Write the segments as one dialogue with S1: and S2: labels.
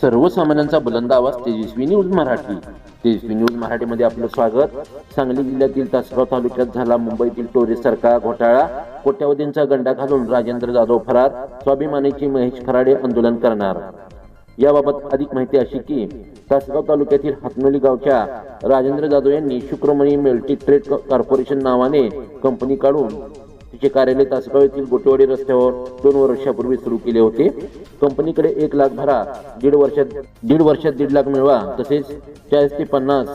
S1: सर्वसामान्यांचा बुलंद आवाज तेजस्वी न्यूज मराठी. तेजस्वी न्यूज मराठीमध्ये आपलं स्वागत. सांगली जिल्ह्यातील तासगाव तालुक्यात झाला मुंबईतील टोरेसारखा घोटाळा. कोट्यावधींचा गंडा घालून राजेंद्र जाधव फरार. स्वाभिमानीची महेश खराडे आंदोलन करणार. याबाबत अधिक माहिती अशी की तासगाव तालुक्यातील हातनोली गावच्या राजेंद्र जाधव यांनी शुक्रमणी मल्टी ट्रेड कॉर्पोरेशन नावाने कंपनी काढून तिचे कार्यालय तासगाव येथील गोटेवाडी रस्त्यावर दोन वर्षापूर्वी सुरू केले होते. कंपनीकडे एक लाख भरा दीड वर्षात दीड वर्षात दीड लाख मिळवा तसेच चाळीस ते पन्नास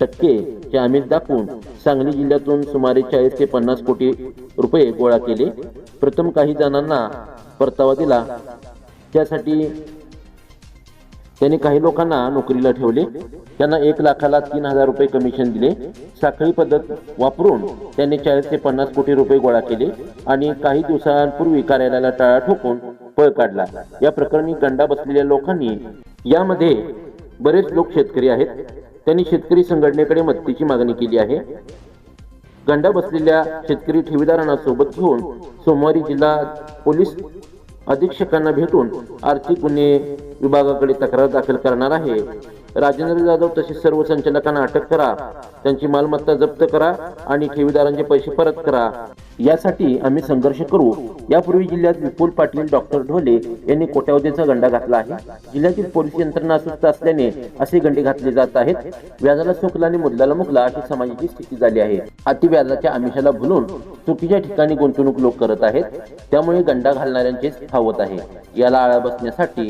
S1: टक्के आम्ही आमिष दाखवून सांगली जिल्ह्यातून सुमारे चाळीस ते पन्नास कोटी रुपये गोळा केले. प्रथम काही जणांना परतावा दिला. त्यासाठी त्यांनी काही लोकांना नोकरीला ठेवले. त्यांना एक लाखाला तीन हजार रुपये कमिशन दिले. साखळी पद्धत वापरून त्यांनी चाळीस ते पन्नास कोटी रुपये गोळा केले आणि काही दिवसांपूर्वी कार्यालयाला टाळा ठोकून पळ काढला. या प्रकरणी गंडा बसलेल्या लोकांनी यामध्ये बरेच लोक शेतकरी आहेत. त्यांनी शेतकरी संघटनेकडे मदतीची मागणी केली आहे. गंडा बसलेल्या शेतकरी ठेवीदारांना सोबत घेऊन सोमवारी जिल्हा पोलीस अधीक्षकांना भेटून आर्थिक गुन्हे विभागाकडे तक्रार दाखल करणार आहे. राजेंद्र जाधव तसेच सर्व संचालकांना अटक करा. त्यांची मालमत्ता जप्त करा आणि ठेवीदारांचे पैसे परत करा. यासाठी आम्ही संघर्ष करू. यापूर्वी जिल्ह्यात विपुल पाटील डॉक्टर ढोले यांनी कोट्यावधीचा गंडा घातला आहे. जिल्ह्यातील पोलीस यंत्रणा अस्वस्थ असल्याने असे गंडे घातले जात आहेत. व्याजाला सुकला आणि मुद्दाला मुकला अशी समाजाची स्थिती झाली आहे. अति व्याजाच्या आमिषाला भुलून चुकीच्या ठिकाणी गुंतवणूक लोक करत आहेत. त्यामुळे गंडा घालणाऱ्यांचेच फावत आहे. याला आळा बसण्यासाठी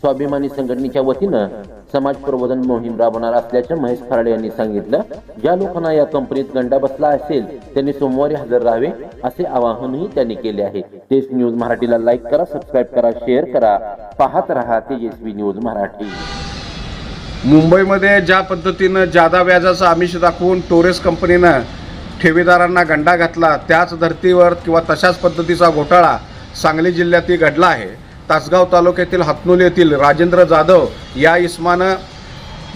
S1: स्वाभिमानी संघटनेच्या वतीनं समाज प्रबोधन मोहीम राबवणार असल्याचे महेश खराडे यांनी सांगितलं. ज्या लोकांना या कंपनीत गंडा बसला असेल त्यांनी सोमवारी हजर राहावे असे आवाहनही त्यांनी केले आहे. तेच न्यूज मराठीला लाईक करा सबस्क्राईब करा शेअर करा. पाहत रहा तेजस्वी न्यूज मराठी.
S2: मुंबईमध्ये ज्या पद्धतीनं जादा व्याजाचं आमिष दाखवून टोरेस कंपनीनं ठेवीदारांना गंडा घातला त्याच धर्तीवर किंवा तशाच पद्धतीचा घोटाळा सांगली जिल्ह्यातही घडला आहे. तासगाव तालुक्यातील हातनोली येथील राजेंद्र जाधव या इस्मानं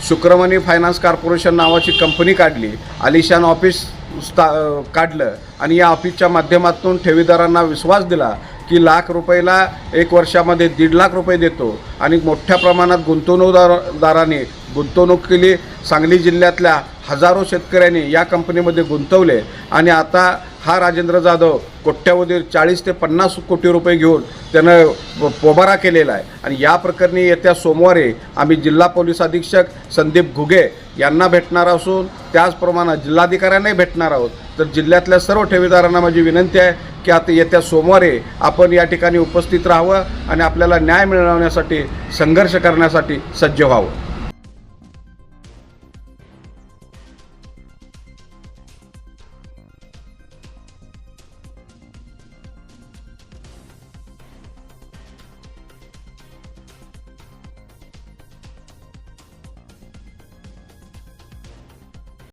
S2: शुक्रमणी फायनान्स कॉर्पोरेशन नावाची कंपनी काढली. आलिशान ऑफिस स्था काढलं आणि या ऑफिसच्या माध्यमातून ठेवीदारांना विश्वास दिला की लाख रुपयाला एक वर्षामध्ये दीड लाख रुपये देतो आणि मोठ्या प्रमाणात गुंतवणूकदार दारांनी गुंतवणूक केली. सांगली जिल्ह्यातल्या हजारो शेतकऱ्यांनी या कंपनीमध्ये गुंतवले आणि आता हा राजेंद्र जाधव कोट्यावधी चाळीस ते पन्नास कोटी रुपये घेऊन त्यानं पोबारा केलेला आहे. आणि या प्रकरणी येत्या सोमवारी आम्ही जिल्हा पोलीस अधीक्षक संदीप घुगे यांना भेटणार असून त्याचप्रमाणे जिल्हाधिकाऱ्यांनाही भेटणार आहोत. तर जिल्ह्यातल्या सर्व ठेवीदारांना माझी विनंती आहे की आता येत्या सोमवारी आपण या ठिकाणी उपस्थित राहावं आणि आपल्याला न्याय मिळवण्यासाठी संघर्ष करण्यासाठी सज्ज व्हावं.